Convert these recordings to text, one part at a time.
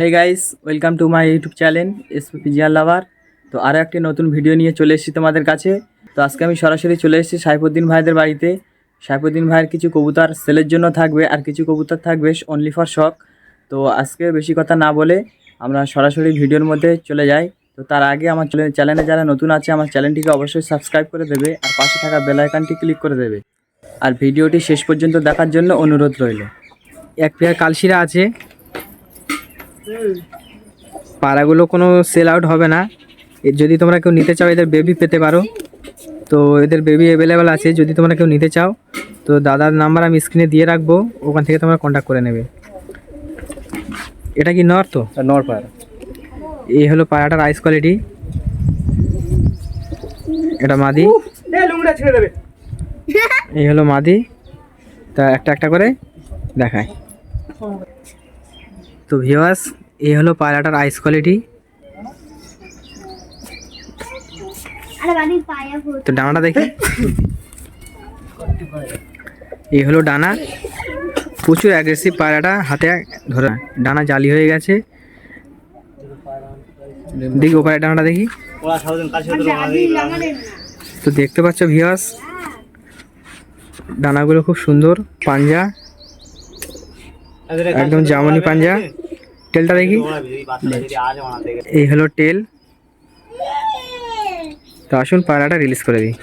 Hey guys welcome to my YouTube channel SP pigeon lover তো আরও একটি নতুন ভিডিও নিয়ে চলে এসেছি তোমাদের কাছে। তো আজকে আমি সরাসরি চলে এসেছি সাইফুদ্দিন ভাইদের বাড়িতে। সাইফুদ্দিন ভাইয়ের কিছু কবুতর সেলের জন্য থাকবে আর কিছু কবুতর থাকবে অনলি ফর শখ তো আজকে বেশি কথা না বলে আমরা সরাসরি ভিডিওর মধ্যে চলে যাই। তো তার আগে আমার চ্যানেলে যারা নতুন আছে, আমার চ্যানেলটিকে অবশ্যই সাবস্ক্রাইব করে দেবে আর পাশে থাকা বেল আইকনটি ক্লিক করে দেবে। আর ভিডিওটি শেষ পর্যন্ত দেখার জন্য অনুরোধ রইল। এক পেয়ার কালশিরা আছে। পাড়াগুলো কোনো সেল আউট হবে না। যদি তোমরা কেউ নিতে চাও এদের বেবি পেতে পারো। তো এদের বেবি অ্যাভেলেবেল আছে যদি তোমরা কেউ নিতে চাও তো দাদার নাম্বার আমি স্ক্রিনে দিয়ে রাখব ওখান থেকে তোমরা কন্ট্যাক্ট করে নেবে। এটা কি নর তো? নর পায়রা এই হলো পাড়াটার আইস কোয়ালিটি এটা মাদি। লুংটা ছেড়ে দেবে। এই হলো মাদি। তা একটা একটা করে দেখায়। তো ভিওয়াস এই হলো পায়রাটার আইস কোয়ালিটি তো ডানাটা দেখি। এই হলো ডানা। প্রচুর অ্যাগ্রেসিভ পায়রাটা হাতে ধরে। ডানা জালি হয়ে গেছে। দেখি ওপারে ডানাটা দেখি। তো দেখতে পাচ্ছ ভিওয়াস ডানাগুলো খুব সুন্দর পাঞ্জা। একদম জামনি পাঞ্জা। টেলটা দেখি। এই হলো টেল তো আসুন পায়রাটা রিলিজ করে দিই।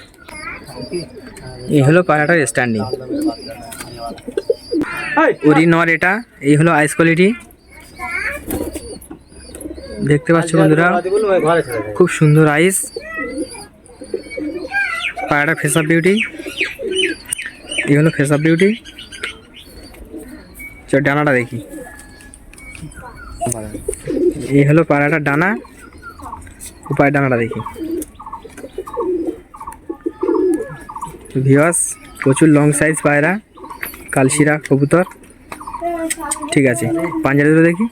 এই হলো পায়রাটার স্ট্যান্ডিং উরি নর এটা এই হলো আইস কোয়ালিটি দেখতে পাচ্ছ বন্ধুরা খুব সুন্দর আইস পায়রাটা ফেস অফ বিউটি এই হলো ফেস অফ বিউটি চল ডানাটা দেখি। এই হলো পায়রাটার ডানা। উপায় ডানাটা দেখি। ভিওয়াস প্রচুর লং সাইজ পায়রা, কালশিরা, কবুতর। ঠিক আছে, পাঞ্জাবি দুটো দেখি।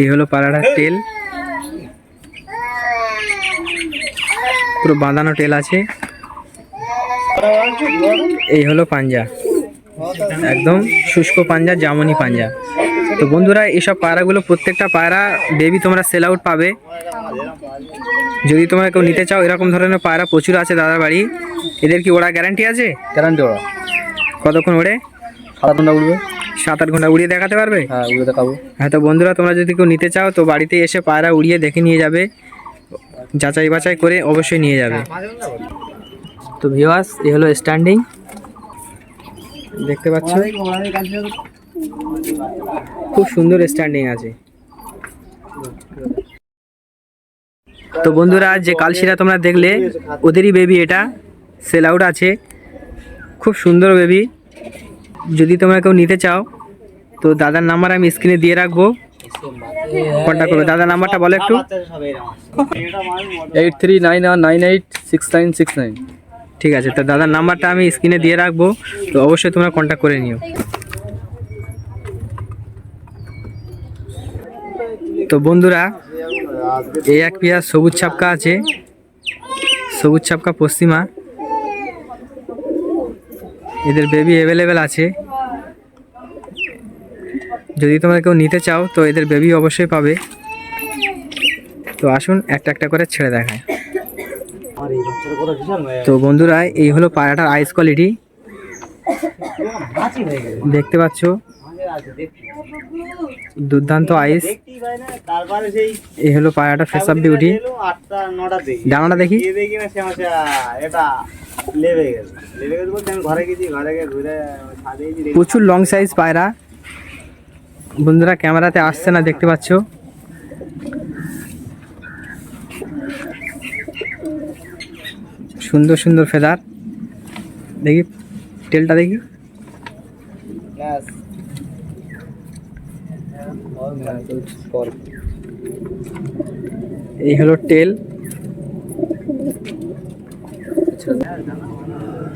এই হলো পায়রাটার টেল পুরো বাঁধানো টেল আছে। এই হলো পাঞ্জা। একদম শুষ্ক পাঞ্জা জামনি পাঞ্জা। তো বন্ধুরা এসব পায়রাগুলো প্রত্যেকটা পায়রা বেবি তোমরা সেল আউট পাবে। যদি তোমরা কেউ নিতে চাও এরকম ধরনের পায়রা প্রচুর আছে দাদার বাড়ি। এদের কি ওরা গ্যারান্টি আছে? গ্যারান্টি ওরা কতক্ষণ ওড়ে? সারা ঘণ্টা উঠবে সাত আট ঘণ্টা উড়িয়ে দেখাতে পারবে? হ্যাঁ উঠে দেখাবো। হ্যাঁ তো বন্ধুরা তোমরা যদি কেউ নিতে চাও তো বাড়িতে এসে পায়রা উড়িয়ে দেখে নিয়ে যাবে। যাচাই বাছাই করে অবশ্যই নিয়ে যাবে। তো ভিওয়াস এ হলো স্ট্যান্ডিং দেখতে পাচ্ছ? খুব সুন্দর স্ট্যান্ডিং আছে। তো বন্ধুরা যে কালশিরা তোমরা দেখলে ওদেরই বেবি এটা। সেল আউট আছে। খুব সুন্দর বেবি যদি তোমরা কেউ নিতে চাও তো দাদার নাম্বার আমি স্ক্রিনে দিয়ে রাখব। কন্ট্যাক্ট করবে। দাদার নাম্বারটা বলো একটু। Eight three nine one nine eight six nine six nine. ঠিক আছে, তো দাদার নাম্বারটা আমি স্ক্রিনে দিয়ে রাখব, তো অবশ্যই তোমরা কন্ট্যাক্ট করে নিও। তো বন্ধুরা, এই এক পেয়ার সবুজ ছাপকা আছে, সবুজ ছাপকা পশ্চিমা। এদের বেবি অ্যাভেলেবেল আছে। যদি তোমরা কেউ নিতে চাও, তো এদের বেবি অবশ্যই পাবে। তো আসুন, একটা একটা করে ছেড়ে দেখায়। তো বন্ধুরা এই হলো পায়রাটার আইস কোয়ালিটি দেখতে পাচ্ছ? দুর্দান্ত আইস এই হলো পায়রাটার ফেস অফ বিউটি ডানাটা দেখি। প্রচুর লং সাইজ পায়রা। বন্ধুরা ক্যামেরাতে আসছে না দেখতে পাচ্ছ? সুন্দর সুন্দর ফেদার। দেখি টেলটা দেখি। এই হলো টেল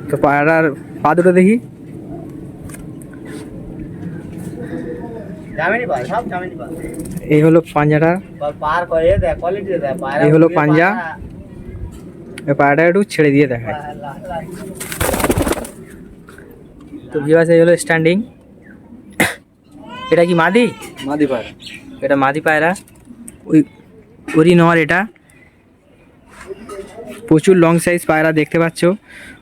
তো পায়রার পা দুটো দেখি। এই হলো পাঞ্জাটা। এই হলো পাঞ্জা। পায়রাটা একটু ছেড়ে দিয়ে দেখায়। তো ভিউয়ার্স এই হলো স্ট্যান্ডিং এটা কি মাদি? মাদি পায়রা এটা মাদি পায়রা। ওই ওরই নর এটা। প্রচুর লং সাইজ পায়রা দেখতে পাচ্ছ।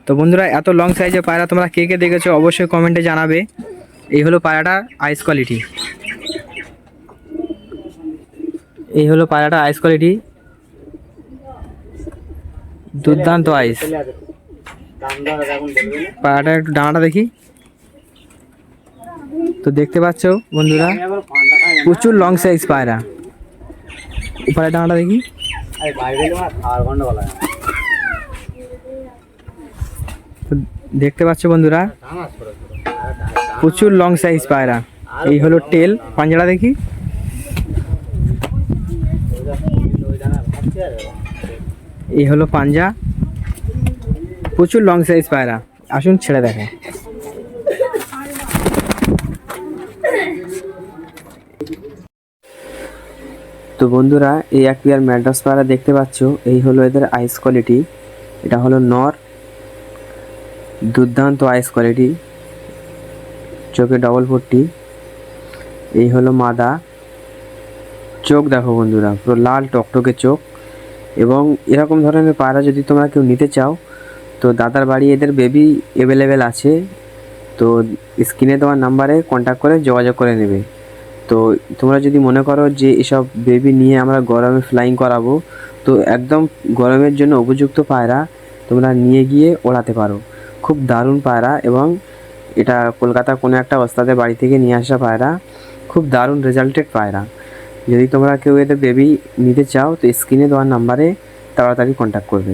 তো বন্ধুরা এত লং সাইজের পায়রা তোমরা কে কে দেখেছ অবশ্যই কমেন্টে জানাবে। এই হলো পায়রাটা আইস কোয়ালিটি এই হলো পায়রাটা আইস কোয়ালিটি দুর্দান্ত আইস চলে আসে দাম দর এখন বলবে না পায়রাটা একটু ডানাটা দেখি তো দেখতে পাচ্ছ বন্ধুরা আমি আবার পান্তা খাই না প্রচুর লং সাইজ পায়রা উপরে ডানাটা দেখি আরে বাইরে গেলে আমার খাওয়ার গন্ডগোল হয় তো দেখতে পাচ্ছ বন্ধুরা দাম আছে ছোটো ছোটো আর দাম- প্রচুর লং সাইজ পায়রা এই হলো টেল পাঞ্জাটা দেখি এই হলো পাঞ্জা। প্রচুর লং সাইজ পায়রা। আসুন, ছেড়ে দেখে। তো বন্ধুরা, এই এক ম্যাড্রাস পায়রা দেখতে পাচ্ছ, এই হলো এদের আইস কোয়ালিটি এটা হলো নর। দুর্দান্ত আইস কোয়ালিটি চোখে ডবল পট্টি এই হলো মাদা। চোখ দেখো বন্ধুরা, পুরো লাল টকটকে চোখ। এবং এরকম ধরনের পায়রা যদি তোমরা কেউ নিতে চাও, তো দাদার বাড়ি এদের বেবি অ্যাভেলেবেল আছে। তো স্ক্রিনে দেওয়ার নাম্বারে কন্ট্যাক্ট করে যোগাযোগ করে নেবে। তো তোমরা যদি মনে করো যে এসব বেবি নিয়ে আমরা গরমে ফ্লাইং করাবো, তো একদম গরমের জন্য উপযুক্ত পায়রা তোমরা নিয়ে গিয়ে ওড়াতে পারো। খুব দারুণ পায়রা এবং এটা কলকাতা কোনো একটা ওস্তাদের বাড়ি থেকে নিয়ে আসা পায়রা। খুব দারুণ রেজাল্টেড পায়রা। যদি তোমরা কেউ এদের বেবি নিতে চাও তো স্ক্রিনে দেওয়ার নাম্বারে তাড়াতাড়ি কন্ট্যাক্ট করবে।